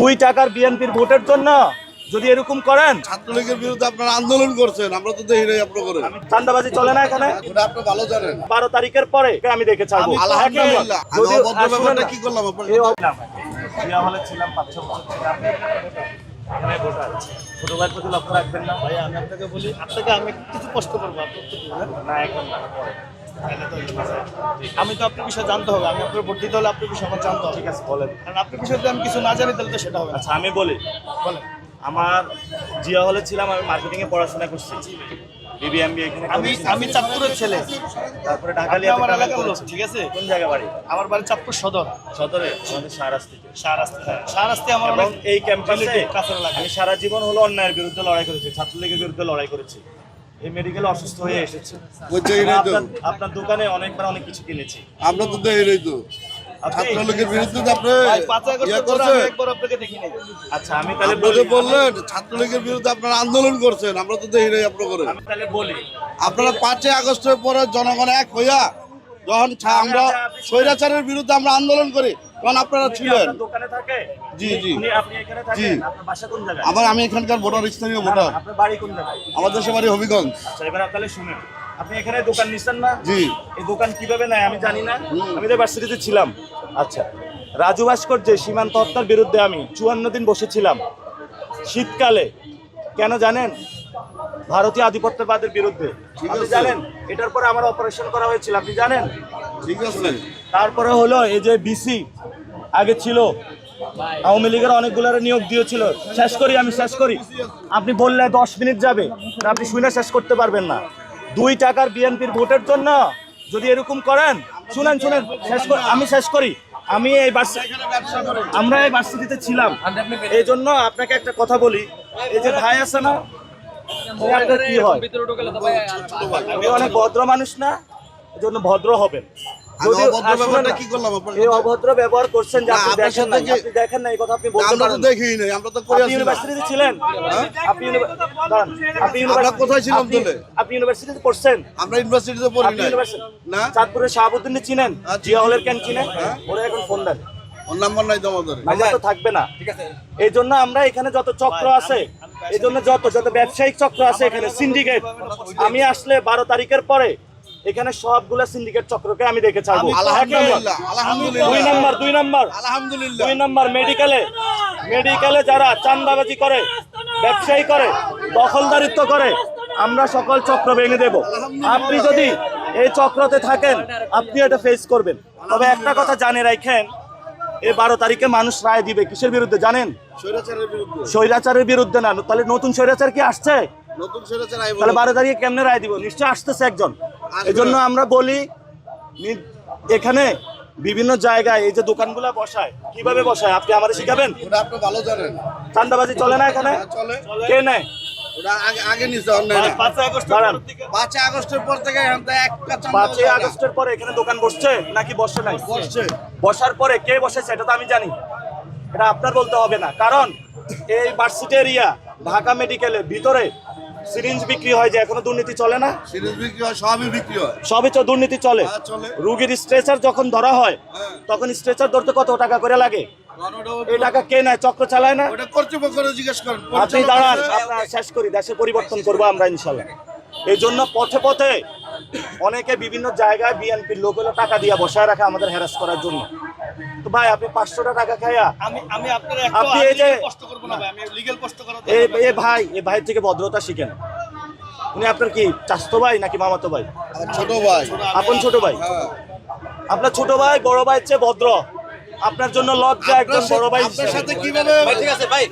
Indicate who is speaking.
Speaker 1: দুই টাকার বিএনপির ভোটের জন্য যদি এরকম করেন
Speaker 2: ছাত্রলীগের বিরুদ্ধে আপনারা আন্দোলন করছেন আমরা তো দেখি নাই আপনার করে।
Speaker 1: আমি চান্দাবাজি চলে না এখানে?
Speaker 2: আপনি ভালো জানেন।
Speaker 1: বারো তারিখের পরে আমি দেখে ছাড়বো।
Speaker 2: আলহামদুলিল্লাহ।
Speaker 1: যদি
Speaker 2: কি করলাম আপনার।
Speaker 1: ছিলাম পাঁচ বছর এখানে ভোটার। ছোট ভাইয়ের প্রতি লক্ষ্য রাখবেন না। ভাই আমি আপনাকে বলি আপনাকে আমি কিছু কষ্ট করব আপনি না এখন না পরে।
Speaker 3: আমি তো আপনার বিষয়ে জানতে হবে আমি আপনার ভোট দিতে হলে আপনার বিষয়ে আমার জানতে হবে।
Speaker 1: ঠিক আছে বলেন।
Speaker 3: কারণ আপনার বিষয়ে যদি আমি কিছু না জানি তাহলে তো সেটা হবে
Speaker 1: আচ্ছা আমি বলি।
Speaker 3: বলেন।
Speaker 1: আমার জিয়া হলে ছিলাম আমি মার্কেটিং এ পড়াশোনা করছি। বিবিএমবি এখানে
Speaker 3: আমি আমি চাঁদপুরের ছেলে।
Speaker 1: তারপরে ঢাকা
Speaker 3: আপনি
Speaker 1: লিয়াতে
Speaker 3: আমার
Speaker 1: ট্রাভেল
Speaker 3: এলাকার লোক ঠিক আছে?
Speaker 1: কোন জায়গা বাড়ি?
Speaker 3: আমার বাড়ি চাঁদপুর সদর।
Speaker 1: সদরে আমাদের শাহরাজ থেকে।
Speaker 3: শাহরাস্তি আমার
Speaker 1: এই ক্যাম্পাসে
Speaker 3: relative, কাছের
Speaker 1: আমি সারা জীবন হলো অন্যায়ের বিরুদ্ধে লড়াই করেছি ছাত্রলীগের বিরুদ্ধে লড়াই করেছি। এই মেডিকেলে অসুস্থ হয়ে এসেছি। আপনার দোকানে অনেকবার অনেক কিছু কিনেছি।
Speaker 2: আমরা তো দেখি নাই তো। ছাত্রলীগের বিরুদ্ধে আপনি ইয়ে করছেন।
Speaker 1: আচ্ছা আমি তাহলে
Speaker 2: আপনি
Speaker 1: বলি
Speaker 2: যে বললেন ছাত্রলীগের বিরুদ্ধে আপনারা আন্দোলন করছেন আমরা তো দেখি নাই আপনার করে
Speaker 1: তাহলে বলি
Speaker 2: আপনারা পাঁচই আগস্টের পরে জনগণ এক হইয়া যখন ছা- আমরা স্বৈরাচারের বিরুদ্ধে আমরা আন্দোলন করি তখন আপনারা ছিলেন।
Speaker 1: দোকানে থাকে?
Speaker 2: জি, জি।
Speaker 1: আপনি এখানে। থাকেন? আপনার বাসা কোন জায়গায়?
Speaker 2: আবার আমি এখানকার ভোটার স্থানীয় ভোটার।
Speaker 1: আপনার বাড়ি কোন জায়গায়?
Speaker 2: আমার দেশে বাড়ি হবিগঞ্জ।
Speaker 1: আচ্ছা এবার তাহলে শুনেন। আপনি এখানে দোকান নিচ্ছেন না?
Speaker 2: জি।
Speaker 1: এই দোকান কীভাবে নেয় আমি জানি না। আমি তো ভার্সিটিতে ছিলাম। আচ্ছা রাজু ভাস্কর যে সীমান্ত হত্যার বিরুদ্ধে আমি চুয়ান্ন দিন বসেছিলাম। শীতকালে কেন জানেন? ভারতীয় আধিপত্যবাদের বিরুদ্ধে। আপনি জানেন? এটার পরে আমার অপারেশন করা হয়েছিল আপনি জানেন?
Speaker 2: ঠিক আছে।
Speaker 1: তারপরে হলো এই যে বিসি আগে ছিল। আওয়ামী লীগের অনেকগুলোর নিয়োগ দিয়েছিল। শেষ করি, আমি শেষ করি। আপনি বললে দশ মিনিট যাবে আপনি শুনে শেষ করতে পারবেন না। দুই টাকার বিএনপির ভোটের জন্য যদি এরকম করেন, শুনেন শুনেন, শেষ করি আমি শেষ করি। আমি এই আমরা এই ভার্সিটিতে ছিলাম। এই জন্য আপনাকে একটা কথা বলি। এই যে ভাই আছে না কি হয়? আমি অনেক ভদ্র মানুষ না এই জন্য ভদ্র হবেন।
Speaker 2: অভদ্র
Speaker 1: আসলে
Speaker 2: ব্যাপারটা
Speaker 1: না,
Speaker 2: কি করলাম
Speaker 1: এই অভদ্র ব্যবহার করছেন দেখেন না আপনি দেখেন না এই কথা আপনি বলতে পারেন না।
Speaker 2: দেখি নাই আমরা তো করে
Speaker 1: ইউনিভার্সিটিতে ছিলেন? আপনি আপনি
Speaker 2: কোথায় ছিলাম তাহলে?
Speaker 1: আপনি ইউনিভার্সিটিতে পড়ছেন?
Speaker 2: আমরা ইউনিভার্সিটিতে পড়ি
Speaker 1: আপনি
Speaker 2: না?
Speaker 1: চাঁদপুরের শাহাবুদ্দিন চিনেন?
Speaker 2: আচ্ছা।
Speaker 1: জিয়া হলের কেন চিনেন? ওরা এখন ফোন দেন।
Speaker 2: ওর নাম্বার নাই
Speaker 1: নাম্বার তো থাকবে না। এই জন্য আমরা এখানে যত চক্র আছে এই জন্য যত যত ব্যবসায়িক চক্র আছে এখানে সিন্ডিকেট আমি আসলে বারো তারিখের পরে এখানে সবগুলা সিন্ডিকেট চক্রকে আমি দেখে ছাড়বো। দুই নাম্বার দুই নাম্বার।
Speaker 2: আলহামদুলিল্লাহ।
Speaker 1: দুই নাম্বার মেডিকেলে মেডিকেলে যারা চান্দাবাজি করে ব্যবসায়ী করে দখলদারিত্ব করে আমরা সকল চক্র ভেঙে দেব। আপনি যদি এই চক্রতে থাকেন আপনি এটা ফেস করবেন। তবে একটা কথা জানে রাখেন এই বারো তারিখে মানুষ রায় দিবে কিসের বিরুদ্ধে জানেন?
Speaker 2: স্বৈরাচারের বিরুদ্ধে।
Speaker 1: না। তাহলে নতুন স্বৈরাচার কি আসছে? তাহলে বারো তারিখে কেমনে রায় দিব? নিশ্চয় আসতেছে একজন। এই জন্য আমরা বলি এখানে বিভিন্ন জায়গায় এই যে দোকানগুলো বসায় কীভাবে বসায়? আপনি আমাদের শিখাবেন?
Speaker 2: আপনি ভালো জানেন।
Speaker 1: চান্দাবাজি চলে না এখানে?
Speaker 2: হ্যাঁ, চলে।
Speaker 1: কে নেয়?
Speaker 2: আগে আগস্টের পর থেকে।
Speaker 1: আগস্টের পরে এখানে দোকান বসছে নাকি বসছে নাই?
Speaker 2: বসছে।
Speaker 1: বসার পরে কে বসেছে এটা তো আমি জানি। এটা আপনার বলতে হবে না। কারণ এই ভার্সিটি এরিয়া ঢাকা মেডিকেলের ভিতরে সিরিঞ্জ বিক্রি হয় যে এখনও দুর্নীতি চলে না?
Speaker 2: সিরিজ বিক্রি হয় সবই বিক্রি হয়।
Speaker 1: সবই তো দুর্নীতি চলে।
Speaker 2: হ্যাঁ,
Speaker 1: রুগীর স্ট্রেচার যখন ধরা হয়
Speaker 2: হ্যাঁ।
Speaker 1: তখন স্ট্রেচার ধরতে কত টাকা করে লাগে? এই টাকা কে নেয়? চক্র চালায় না? আপনি দাঁড়ান আপনার শেষ করি দেশে পরিবর্তন করব আমরা ইনশাল্লাহ। এই জন্য পথে পথে অনেকে বিভিন্ন জায়গায় বিএনপির লোক হলো টাকা দিয়ে বসায় রাখে আমাদের হ্যারাস করার জন্য। তো ভাই আপনি পাঁচশোটা টাকা খাইয়া
Speaker 3: আমি আমি আপনার
Speaker 1: আপনি এই যে-
Speaker 3: কষ্ট করব না ভাই আমি লিগ্যাল কষ্ট করা
Speaker 1: এ এ ভাই থেকে ভদ্রতা শিখেন। উনি আপনার কি চাস্তো ভাই নাকি মামাতো ভাই?
Speaker 2: ছোট ভাই।
Speaker 1: আপন ছোট ভাই?
Speaker 2: হ্যাঁ।
Speaker 1: আপনার ছোট ভাই বড় ভাই চেয়ে ভদ্র। আপনার জন্য লজ্জা একজন বড় ভাই
Speaker 2: সাথে- আপনার। সাথে কীভাবে
Speaker 3: ঠিক আছে
Speaker 2: ভাই,